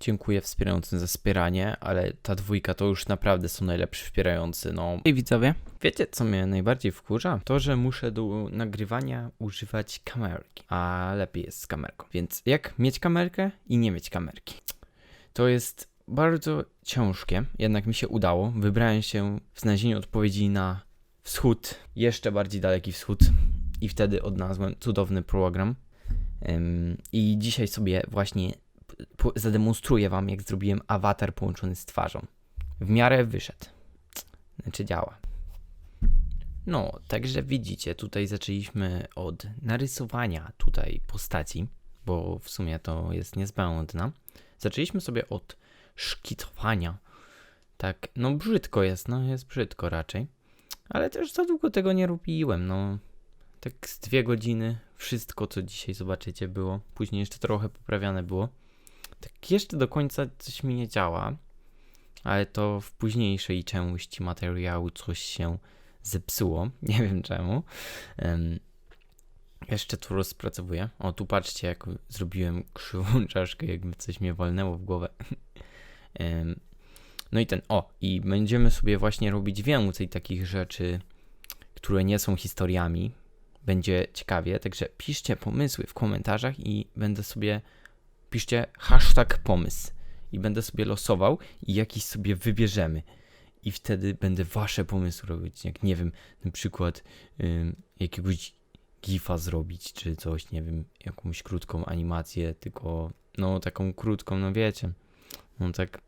Dziękuję wspierającym za wspieranie, ale ta dwójka to już naprawdę są najlepsi wspierający, no. I widzowie, Wiecie, co mnie najbardziej wkurza? To, że muszę do nagrywania używać kamerki, a lepiej jest z kamerką. Więc jak mieć kamerkę i nie mieć kamerki? To jest bardzo ciężkie, jednak mi się udało. Wybrałem się w znalezieniu odpowiedzi na wschód, jeszcze bardziej daleki wschód i wtedy odnalazłem cudowny program. I dzisiaj sobie właśnie zademonstruję wam, jak zrobiłem awatar połączony z twarzą. W miarę wyszedł. Znaczy działa. No, także widzicie, tutaj zaczęliśmy od narysowania tutaj postaci, bo w sumie to jest niezbędne. Zaczęliśmy sobie od szkicowania. Tak, no brzydko jest, no jest brzydko raczej. Ale też za długo tego nie robiłem, no. Tak z dwie godziny wszystko, co dzisiaj zobaczycie było. Później jeszcze trochę poprawiane było. Tak jeszcze do końca coś mi nie działa, ale to w późniejszej części materiału coś się zepsuło. Nie wiem czemu. Em, jeszcze tu rozpracowuję. O, tu patrzcie, jak zrobiłem krzywą czaszkę, jakby coś mnie walnęło w głowę. Em, no i ten, o, i będziemy sobie właśnie robić więcej takich rzeczy, które nie są historiami. Będzie ciekawie, także piszcie pomysły w komentarzach i będę sobie, piszcie hashtag pomysł i będę sobie losował i jakiś sobie wybierzemy. I wtedy będę wasze pomysły robić, jak nie wiem, na przykład ym, jakiegoś gifa zrobić, czy coś, nie wiem, jakąś krótką animację, tylko no taką krótką, no wiecie, no tak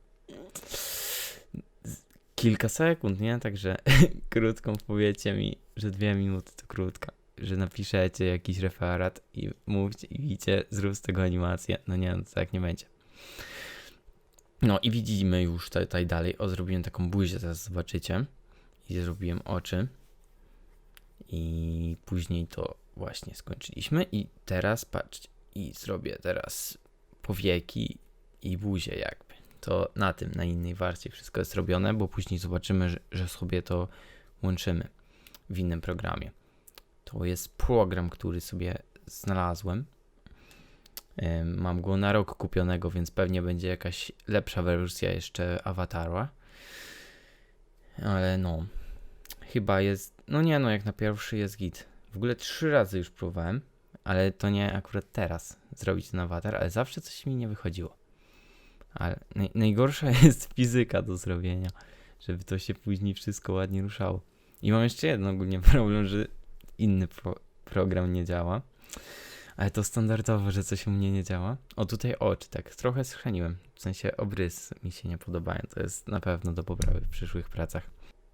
kilka sekund, nie? Także krótką powiecie mi, że dwie minuty to krótka, że napiszecie jakiś referat i mówcie i widzicie, zrób z tego animację, no nie, no tak nie będzie. No i widzimy już tutaj dalej, o zrobiłem taką buzię, teraz zobaczycie i zrobiłem oczy i później to właśnie skończyliśmy i teraz patrzcie i zrobię teraz powieki i buzię jakby. To na tym, na innej warstwie wszystko jest robione, bo później zobaczymy, że, że sobie to łączymy w innym programie. To jest program, który sobie znalazłem. Mam go na rok kupionego, więc pewnie będzie jakaś lepsza wersja jeszcze awatara. Ale no, chyba jest. No nie, no jak na pierwszy jest git. W ogóle trzy razy już próbowałem, ale to nie akurat teraz zrobić ten awatar, ale zawsze coś mi nie wychodziło. Ale naj, najgorsza jest fizyka do zrobienia, żeby to się później wszystko ładnie ruszało. I mam jeszcze jeden ogólnie problem, że inny pro, program nie działa. Ale to standardowo, że coś u mnie nie działa. O, tutaj oczy, tak trochę schrzeniłem. W sensie obrys mi się nie podobają. To jest na pewno do poprawy w przyszłych pracach.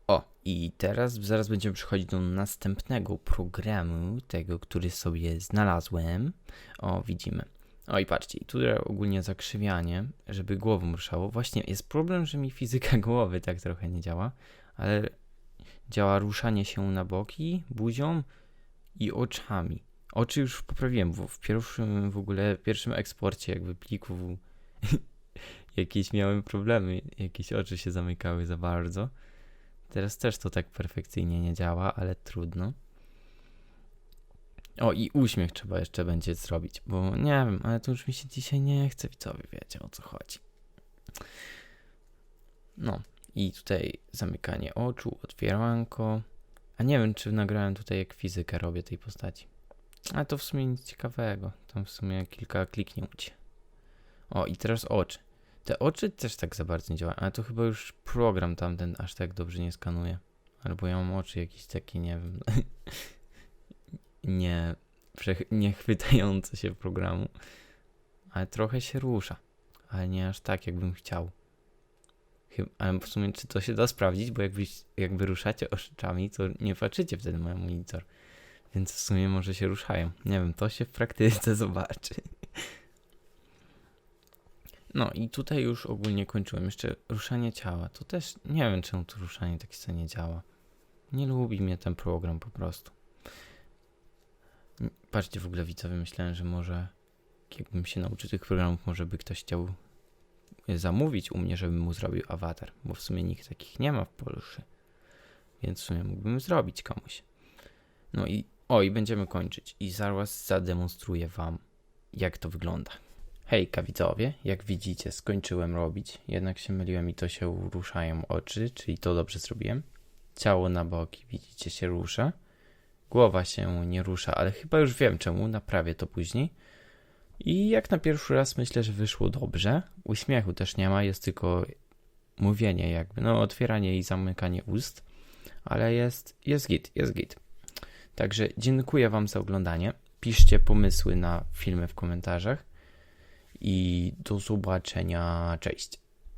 O, i teraz zaraz będziemy przechodzić do następnego programu, tego, który sobie znalazłem. O, widzimy. O i patrzcie, tutaj ogólnie zakrzywianie, żeby głową ruszało. Właśnie jest problem, że mi fizyka głowy tak trochę nie działa, ale działa ruszanie się na boki, buzią i oczami. Oczy już poprawiłem, bo w pierwszym w ogóle, pierwszym eksporcie jakby plików jakieś miałem problemy, jakieś oczy się zamykały za bardzo. Teraz też to tak perfekcyjnie nie działa, ale trudno. O, i uśmiech trzeba jeszcze będzie zrobić, bo nie wiem, ale to już mi się dzisiaj nie chce, widzowie, wiecie o co chodzi. No, i tutaj zamykanie oczu, otwieranko. A nie wiem, czy nagrałem tutaj jak fizykę robię tej postaci. Ale to w sumie nic ciekawego. Tam w sumie kilka kliknięć. O, i teraz oczy. Te oczy też tak za bardzo nie działają, ale to chyba już program tamten aż tak dobrze nie skanuje. Albo ja mam oczy jakieś takie, nie wiem, nie, nie chwytające się programu. Ale trochę się rusza. Ale nie aż tak, jakbym chciał. Ale w sumie, czy to się da sprawdzić? Bo jakbyś, jakby ruszacie oczami, to nie patrzycie wtedy na monitor. Więc w sumie może się ruszają. Nie wiem, to się w praktyce zobaczy. No i tutaj już ogólnie kończyłem. Jeszcze ruszanie ciała. To też nie wiem, czemu to ruszanie tak się nie działa. Nie lubi mnie ten program po prostu. Patrzcie w ogóle widzowie, myślałem, że może jakbym się nauczył tych programów, może by ktoś chciał zamówić u mnie, żebym mu zrobił awatar, bo w sumie nikt takich nie ma w Polsce. Więc w sumie mógłbym zrobić komuś. No i o, i będziemy kończyć. I zaraz zademonstruję wam, jak to wygląda. Hejka widzowie, jak widzicie skończyłem robić, jednak się myliłem i to się ruszają oczy, czyli to dobrze zrobiłem. Ciało na boki widzicie się rusza. Głowa się nie rusza, ale chyba już wiem czemu, naprawię to później. I jak na pierwszy raz myślę, że wyszło dobrze. Uśmiechu też nie ma, jest tylko mówienie jakby, no otwieranie i zamykanie ust. Ale jest, jest git, jest git. Także dziękuję wam za oglądanie. Piszcie pomysły na filmy w komentarzach i do zobaczenia. Cześć.